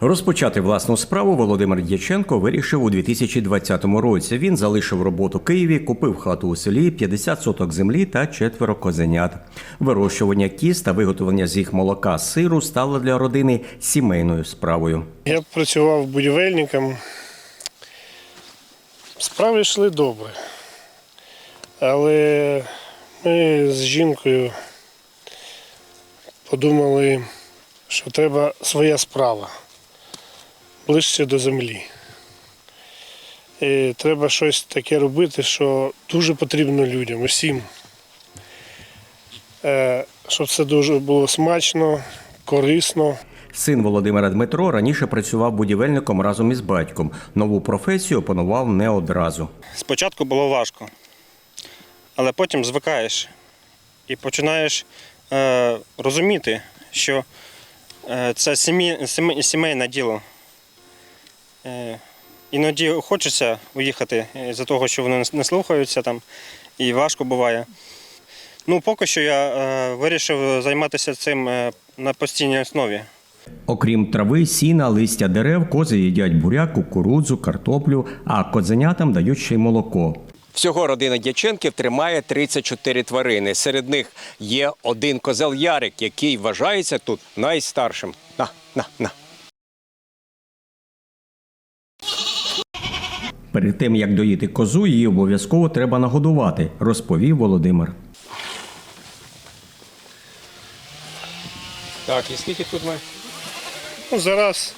Розпочати власну справу Володимир Дяченко вирішив у 2020 році. Він залишив роботу Києві, купив хату у селі, 50 соток землі та четверо козенят. Вирощування кіз та виготовлення з їх молока сиру стало для родини сімейною справою. Я працював будівельником. Справи йшли добре. Але ми з жінкою подумали, що треба своя справа ближче до землі. І треба щось таке робити, що дуже потрібно людям, усім. Е, Щоб це дуже було смачно, корисно. Син Володимира Дмитро раніше працював будівельником разом із батьком. Нову професію опанував не одразу. Спочатку було важко, але потім звикаєш і починаєш е, розуміти, що е, це сімейне діло. Е, іноді хочеться уїхати з-за того, що вони не слухаються там, і важко буває. Ну, поки що я е, вирішив займатися цим е, на постійній основі. Окрім трави, сіна, листя дерев, кози їдять буряк, кукурудзу, картоплю, а козенятам дають ще й молоко. Всього родина Дяченків тримає 34 тварини. Серед них є один козел Ярик, який вважається тут найстаршим. На, на, на. Перед тим як доїти козу, її обов'язково треба нагодувати, розповів Володимир. Так, і скільки тут ми? Ну, зараз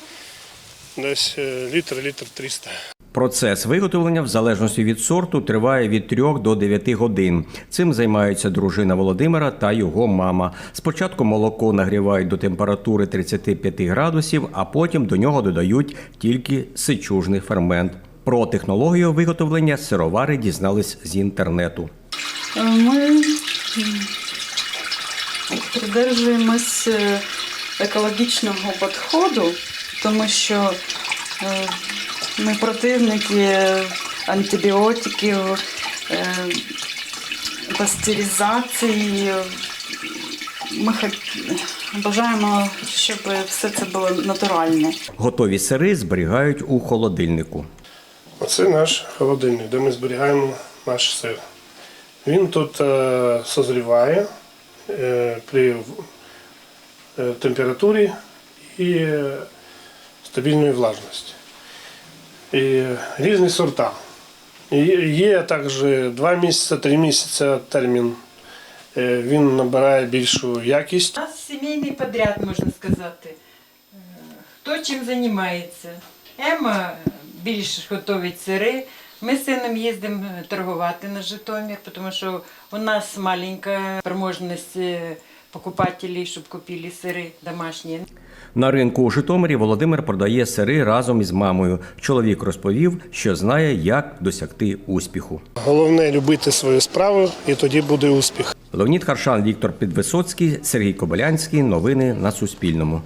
десь е, літр, літр 300. Процес виготовлення, в залежності від сорту, триває від 3 до 9 годин. Цим займаються дружина Володимира та його мама. Спочатку молоко нагрівають до температури 35 градусів, а потім до нього додають тільки сичужний фермент. Про технологію виготовлення сировари дізнались з інтернету. Ми придержуємось е, екологічного підходу, тому що е, ми противники антибіотиків, е, пастеризації. Ми бажаємо, щоб все це було натуральне. Готові сири зберігають у холодильнику. Оце наш холодильник, де ми зберігаємо наш сир. Він тут е, созріває е, при е, температурі і стабільної влажності. І різні сорта. Є також 2 місяці, 3 місяці термін. Він набирає більшу якість. У нас сімейний подряд, можна сказати. Хто чим займається. Ема більш готовить сири. Ми з сином їздимо торгувати на Житомир, тому що у нас маленька спроможність е, покупателей, щоб купили сири домашні. На ринку у Житомирі Володимир продає сири разом із мамою. Чоловік розповів, що знає, як досягти успіху. Головне любити свою справу, і тоді буде успіх. Леонід Харшан, Віктор Підвисоцький, Сергій Кобилянський. Новини на Суспільному.